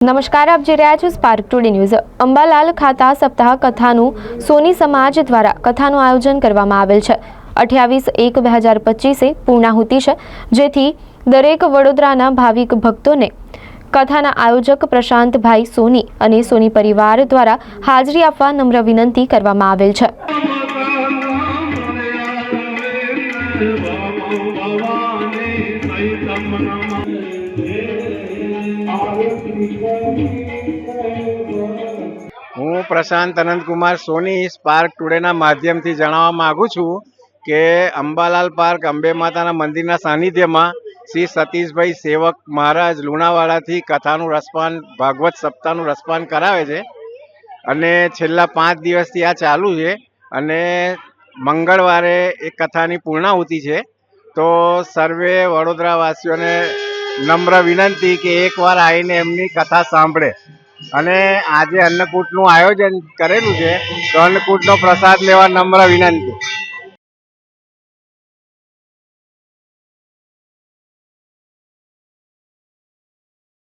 નમસ્કાર, આપ જોઈ રહ્યા છો સ્પાર્ક ટુડે ન્યૂઝ અંબાલાલ ખાતા સપ્તાહ કથાનું સોની સમાજ દ્વારા કથાનું આયોજન કરવામાં આવેલ છે. અઠ્યાવીસ એક બે હજાર પચીસે પૂર્ણાહુતિ છે, જેથી દરેક વડોદરાના ભાવિક ભક્તોને કથાના આયોજક પ્રશાંતભાઈ સોની અને સોની પરિવાર દ્વારા હાજરી આપવા નમ્ર વિનંતી કરવામાં આવેલ છે. હું પ્રશાંત અનંતકુમાર સોની સ્પાર્ક ટુડેના માધ્યમથી જણાવવા માગું છું કે અંબાલાલ પાર્ક અંબે માતાના મંદિરના સાનિધ્યમાં શ્રી સતીશભાઈ સેવક મહારાજ લુણાવાડાથી કથાનું રસપાન, ભાગવત સપ્તાહનું રસપાન કરાવે છે અને છેલ્લા પાંચ દિવસથી આ ચાલુ છે અને મંગળવારે એ કથાની પૂર્ણાહુતિ છે. તો સર્વે વડોદરાવાસીઓને નમ્ર વિનંતી કે એકવાર આવીને એમની કથા સાંભળે. અને આજે અન્નકૂટનું આયોજન કરેલું છે, તો અન્નકૂટનો પ્રસાદ લેવા નમ્ર વિનંતી.